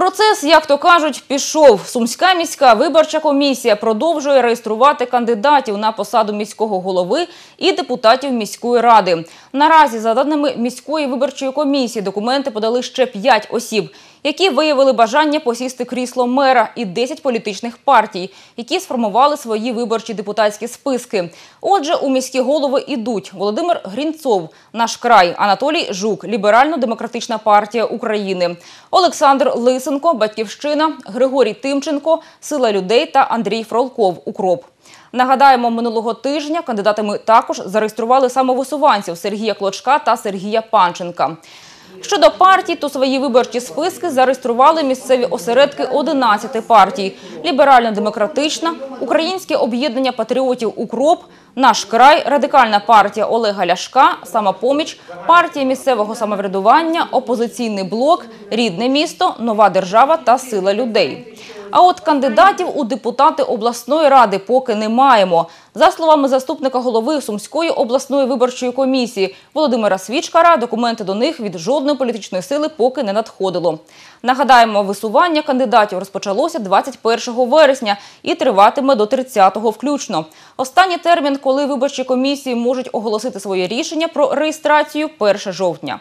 Процес, як то кажуть, пішов. Сумська міська виборча комісія продовжує реєструвати кандидатів на посаду міського голови і депутатів міської ради. Наразі, за даними міської виборчої комісії, документи подали ще 5 осіб, які виявили бажання посісти крісло мера, і 10 політичних партій, які сформували свої виборчі депутатські списки. Отже, у міські голови ідуть Володимир Грінцов, наш край, Анатолій Жук, Ліберально-демократична партія України, Олександр Лисенко, Батьківщина, Григорій Тимченко, Сила людей та Андрій Фролков. Укроп. Нагадаємо, минулого тижня кандидатами також зареєстрували самовисуванців Сергія Клочка та Сергія Панченка. Щодо партій, то свої виборчі списки зареєстрували місцеві осередки 11 партій: Ліберально-демократична, Українське об'єднання патріотів Укроп, Наш край, радикальна партія Олега Ляшка, самопоміч, партія місцевого самоврядування, опозиційний блок, рідне місто, нова держава та сила людей. А от кандидатів у депутати обласної ради поки не маємо. За словами заступника голови Сумської обласної виборчої комісії Володимира Свічкара, документи до них від жодної політичної сили поки не надходило. Нагадаємо, висування кандидатів розпочалося 21 вересня і триватиме до 30-го включно. Останній термін, коли виборчі комісії можуть оголосити своє рішення про реєстрацію 1 жовтня.